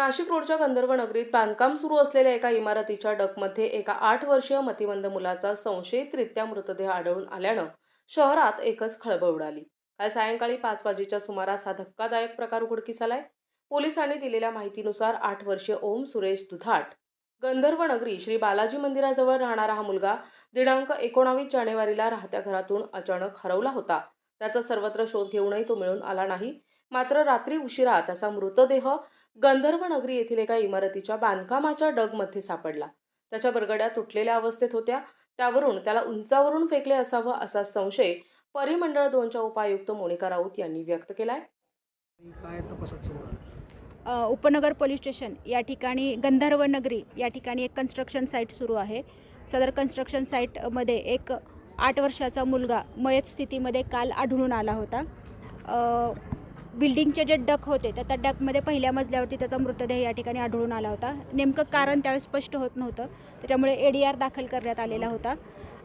नाशिक रोडच्या गंधर्व नगरीत बांधकाम सुरू असलेल्या एका इमारतीच्या डकमध्ये एका आठ वर्षीय मतिमंद मुलाचा संशयितरित्या मृतदेह आढळून आल्यानं शहरात एकच खळबळ उडाली. काल सायंकाळी पाच वाजेच्या सुमारास हा धक्कादायक प्रकार उघडकीस आलाय पोलिसांनी दिलेल्या माहितीनुसार आठ वर्षीय ओम सुरेश दुधाट गंधर्व नगरी श्री बालाजी मंदिराजवळ राहणारा हा मुलगा दिनांक एकोणावीस जानेवारीला राहत्या घरातून अचानक हरवला होता. त्याचा सर्वत्र शोध घेऊनही तो मिळून आला नाही. मात्र रात्री उशिरा त्याचा मृतदेह गंधर्व नगरी येथील एका इमारतीच्या बांधकामाच्या डगमध्ये सापडला. त्याच्या बरगड्या तुटलेल्या अवस्थेत होत्या. त्यावरून त्याला उंचावरून फेकले असावं असा संशय परिमंडळ दोनच्या उपायुक्त मोनिका राऊत यांनी व्यक्त केलाय. उपनगर पोलीस स्टेशन या ठिकाणी गंधर्व नगरी या ठिकाणी एक कन्स्ट्रक्शन साईट सुरू आहे. सदर कन्स्ट्रक्शन साईटमध्ये एक आठ वर्षाचा मुलगा मयत स्थितीमध्ये काल आढळून आला होता. बिल्डिंगचे जे डक होते त्या त्या डकमध्ये पहिल्या मजल्यावरती त्याचा मृतदेह या ठिकाणी आढळून आला होता. नेमकं कारण त्यावेळेस स्पष्ट होत नव्हतं. त्याच्यामुळे ए डी आर दाखल करण्यात आलेला होता.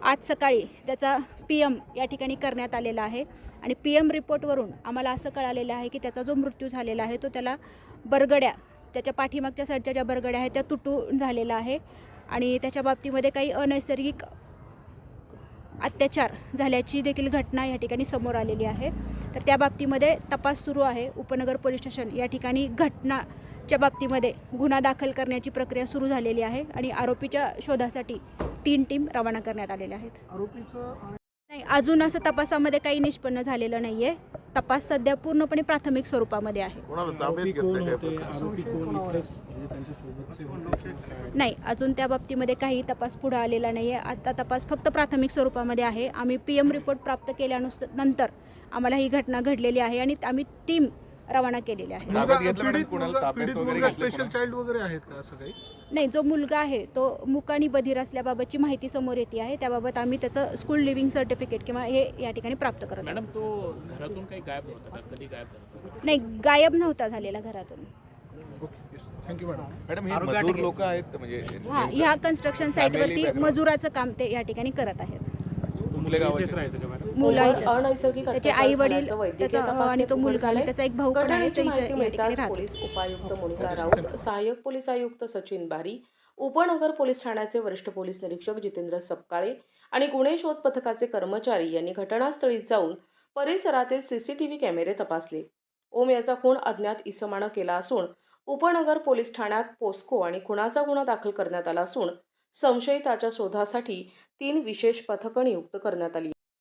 आज सकाळी त्याचा पी एम या ठिकाणी करण्यात आलेला आहे. आणि पी एम रिपोर्टवरून आम्हाला असं कळालेलं आहे की त्याचा जो मृत्यू झालेला आहे तो त्याला बरगड्या त्याच्या पाठीमागच्या साईडच्या ज्या बरगड्या आहेत त्या तुटून झालेला आहे. आणि त्याच्या बाबतीमध्ये काही अनैसर्गिक अत्याचार झाल्याची देखील घटना या ठिकाणी समोर आलेली आहे. तर त्या बाबतीमध्ये तपास सुरू आहे. उपनगर पोलीस स्टेशन या ठिकाणी घटनाच्या बाबतीमध्ये गुन्हा दाखल करण्याची प्रक्रिया सुरू झालेली आहे आणि आरोपीच्या शोधासाठी तीन टीम रवाना करण्यात आलेल्या आहेत. आरोपीचं नाही अजून असं तपासामध्ये काही निष्पन्न झालेलं नाही आहे तपास सध्या पूर्णपणे प्राथमिक स्वरूपामध्ये आहे. कोणाला ताब्यात घेतलं काय म्हणजे? नाही अजून त्या बाबतीमध्ये काही तपास पुढे आलेला नाही आहे आता तपास फक्त प्राथमिक स्वरूपामध्ये आहे. आम्ही पी एम रिपोर्ट प्राप्त केल्यानुसार नंतर आम्हाला ही घटना घडलेली आहे आणि आम्ही टीम रवाना केलेली आहे ताब्यात घेतलं मॅडम पीडित कुणाला मुलगा- ताब्यात पीडित वगैरे मुलगा घेतलं स्पेशल कोणाला? चाइल्ड वगैरे आहेत का असं काही? नाही जो मुलगा आहे तो मुकानी बधीर असल्याबाबतची माहिती समोर येते आहे. त्याबाबत आम्ही त्याचं स्कूल लिव्हिंग सर्टिफिकेट किंवा हे या ठिकाणी प्राप्त करत आहोत. मॅडम तो घरातून काही गायब नव्हता का? कधी गायब झाला नाही गायब नव्हता झालेला घरातून. ओके थँक्यू मॅडम मॅडम हे मजूर लोक आहेत म्हणजे हां ह्या कन्स्ट्रक्शन साईटवरती background. मजुराचं काम ते या ठिकाणी करत आहेत. मुले गावाचे. इथेच राहायचं का मॅडम मुलं मुलावर इथं. अनैसर्गिक त्याचे अत्याचार आई वडील झाल्याचं वैद्यकीय त्याचा तपासणीत आणि तो उघड मुलगा आणि झालंय. त्याचा एक भाऊ पण आहे घटनेची तो माहिती इथं या ठिकाणी मिळताच राहतो पोलीस उपायुक्त मोनिका राऊत सहाय्यक पोलीस आयुक्त सचिन बारी उपनगर पोलीस ठाण्याचे वरिष्ठ पोलीस निरीक्षक जितेंद्र सपकाळे आणि गुन्हे शोध पथकाचे कर्मचारी यांनी घटनास्थळी जाऊन परिसरातील सीसीटीव्ही कॅमेरे तपासले ओम याचा खून अज्ञात इसमानं केला असून उपनगर पोलीस ठाण्यात पोस्को आणि खुनाचा गुन्हा दाखल करण्यात आला असून संशयिताच्या शोधासाठी तीन विशेष पथकं नियुक्त करण्यात आली.